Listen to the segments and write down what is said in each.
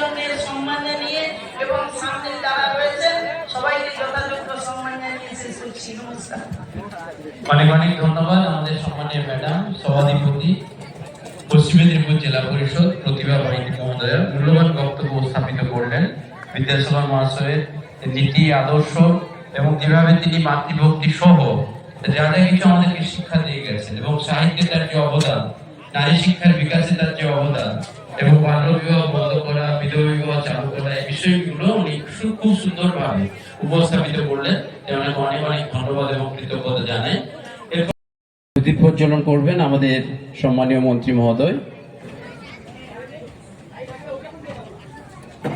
সম্মান জানিয়ে এবং সামনে যারা রয়েছেন, সবাইকে যথাযোগ্য সম্মান জানিয়ে শেষ করছি। নমস্কার। অনেক অনেক ধন্যবাদ আমাদের সম্মানীয় ম্যাডাম, সভাধিপতি, পশ্চিম মেদিনীপুর জেলা পরিষদ প্রতিভা বাহিনী মহোদয়া, মূল্যবান বক্তব্য স্থাপিত করলেন মহাশয়ের নীতি, আদর্শ এবং যেভাবে তিনি মাতৃভক্তি সহ যা যা কিছু আমাদেরকে শিক্ষা দিয়ে গেছেন এবং সাহিত্যে তার যে অবদান, নারী শিক্ষার বিকাশে তার যে অবদান এবং বাল্য বিবাহ বন্ধ করা বিধবা বিবাহ চালু করা এই বিষয়গুলো উনি সু- খুব সুন্দরভাবে উপস্থাপিত করলেন এর অনেক অনেক ধন্যবাদ এবং কৃতজ্ঞতা জানাই। করবেন আমাদের সম্মানীয় মন্ত্রী মহোদয়।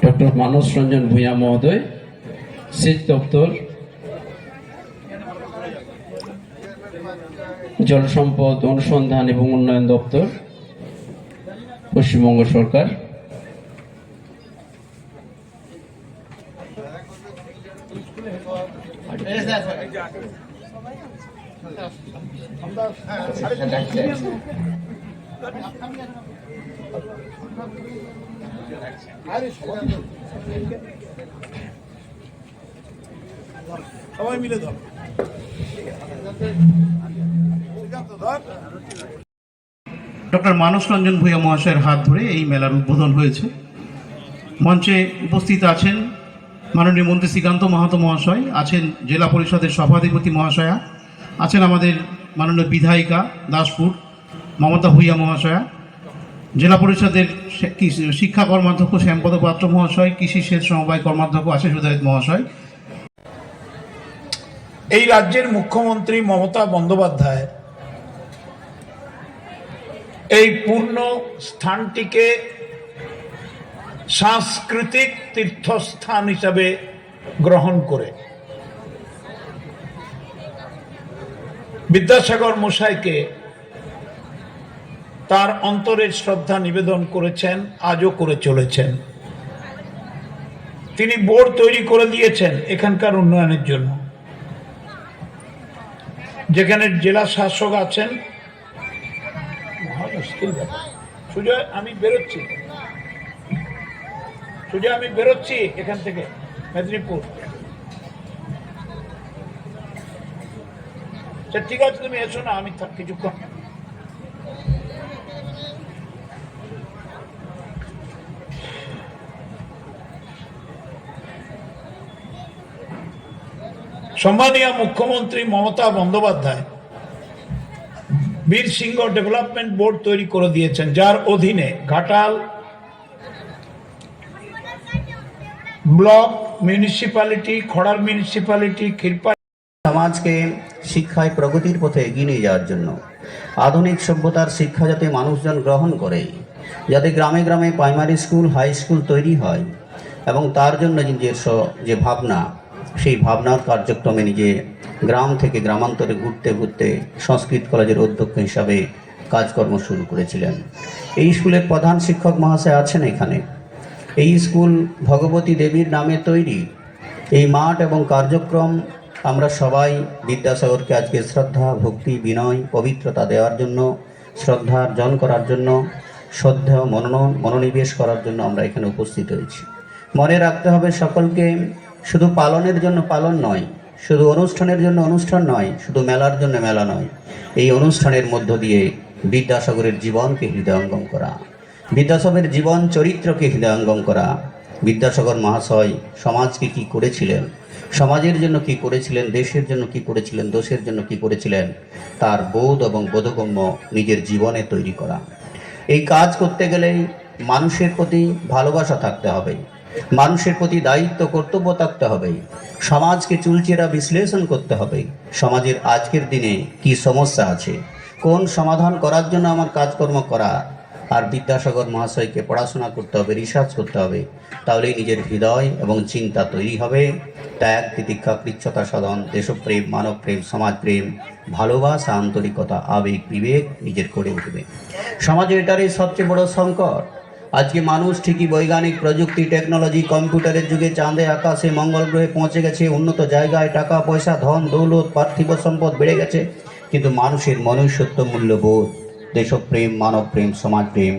ডক্টর মানস রঞ্জন মহোদয়, সেচ দপ্তর, জল সম্পদ অনুসন্ধান এবং উন্নয়ন দপ্তর, পশ্চিমবঙ্গ সরকার। সবাই মিলে ধর। ডক্টর মানস রঞ্জন ভূঁইয়া মহাশয়ের হাত ধরে এই মেলার উদ্বোধন হয়েছে। মঞ্চে উপস্থিত আছেন মাননীয় মন্ত্রী শ্রীকান্ত মাহাতো মহাশয় আছেন জেলা পরিষদের সভাধিপতি মহাশয়া, আছেন আমাদের মাননীয় বিধায়িকা দাসপুর, মমতা ভূঁইয়া মহাশয়া, জেলা পরিষদের কৃষি- শিক্ষা কর্মাধ্যক্ষ শ্যামপদ পাত্র মহাশয়, কৃষি সেচ সমবায় কর্মাধ্যক্ষ আশিস উদয়িত মহাশয়। এই রাজ্যের মুখ্যমন্ত্রী মমতা বন্দ্যোপাধ্যায় এই পূর্ণ স্থানটিকে সাংস্কৃতিক তীর্থস্থান হিসাবে গ্রহণ করে। বিদ্যাসাগর মশাইকে তার অন্তরের শ্রদ্ধা নিবেদন করেছেন, আজও করে চলেছেন। তিনি বোর্ড তৈরি করে দিয়েছেন এখানকার উন্নয়নের জন্য। যেখানে জেলা শাসক আছেন। সুজয়, আমি বেরোচ্ছি। সুজয় আমি বেরোচ্ছি এখান থেকে মেদিনীপুর। আচ্ছা, ঠিক আছে তুমি এসো না আমি থাক- কিছুক্ষণ। সম্মানীয় মুখ্যমন্ত্রী মমতা বন্দ্যোপাধ্যায় বীর সিংহ ডেভেলপমেন্ট বোর্ড তৈরি করে দিয়েছেন যার অধীনে Ghatal block municipality Kharar municipality ক্ষীরপা সমাজকে, শিক্ষায় প্রগতির পথে এগিয়ে নিয়ে যাওয়ার জন্য। আধুনিক সভ্যতার শিক্ষা যাতে মানুষজন গ্রহণ করে, যাতে গ্রামে গ্রামে প্রাইমারি স্কুল হাই স্কুল তৈরি হয়, এবং তার জন্য নিজস্ব যে ভাবনা, সেই ভাবনার কার্যক্রমে নিজে গ্রাম থেকে গ্রামান্তরে ঘুরতে ঘুরতে সংস্কৃত কলেজের অধ্যক্ষ হিসাবে কাজকর্ম শুরু করেছিলেন। এই স্কুলের প্রধান শিক্ষক মহাশয় আছেন এখানে। এই স্কুল ভগবতী দেবীর নামে তৈরি। এই মাঠ এবং কার্যক্রম আমরা সবাই বিদ্যাসাগরকে আজকে শ্রদ্ধা, ভক্তি, বিনয়, পবিত্রতা দেওয়ার জন্য, শ্রদ্ধা অর্জন করার জন্য, শ্রদ্ধা মনন মনোনিবেশ করার জন্য আমরা এখানে উপস্থিত হয়েছি। মনে রাখতে হবে সকলকে, শুধু পালনের জন্য পালন নয়, শুধু অনুষ্ঠানের জন্য অনুষ্ঠান নয়, শুধু মেলার জন্য মেলা নয়। এই অনুষ্ঠানের মধ্য দিয়ে বিদ্যাসাগরের জীবনকে হৃদয়ঙ্গম করা। বিদ্যাসাগরের জীবন চরিত্রকে হৃদয়ঙ্গম করা। বিদ্যাসাগর মহাশয় সমাজকে কি করেছিলেন? সমাজের জন্য কি করেছিলেন? দেশের জন্য কি করেছিলেন? দোষের জন্য কি করেছিলেন? তার বোধ এবং বোধগম্য নিজের জীবনে তৈরি করা। এই কাজ করতে গেলেই মানুষের প্রতি ভালোবাসা থাকতে হবে। মানুষের প্রতি দায়িত্ব, কর্তব্য থাকতে হবে। সমাজকে চুলচেরা বিশ্লেষণ করতে হবে। সমাজের আজকের দিনে কি সমস্যা আছে? কোন সমাধান করার জন্য আমার কাজকর্ম করা আর বিদ্যাসাগর মহাশয়কে পড়াশোনা করতে হবে রিসার্চ করতে হবে, তাহলেই নিজের হৃদয় এবং চিন্তা তৈরি হবে। ত্যাগ, তিতিক্ষা, কৃচ্ছতা সাধন, দেশপ্রেম, মানবপ্রেম, সমাজপ্রেম, ভালোবাসা, আন্তরিকতা, আবেগ, বিবেক নিজের করে উঠবে। সমাজে এটারই সবচেয়ে বড় সংকট। আজকে মানুষ ঠিকই বৈজ্ঞানিক প্রযুক্তি টেকনোলজি কম্পিউটারের যুগে চাঁদে, আকাশে, মঙ্গল গ্রহে পৌঁছে গেছে, উন্নত জায়গায় টাকা, পয়সা, ধন, দৌলত, পার্থিব সম্পদ বেড়ে গেছে, কিন্তু মানুষের মনুষ্যত্ব মূল্যবোধ। দেশপ্রেম মানবপ্রেম সমাজপ্রেম।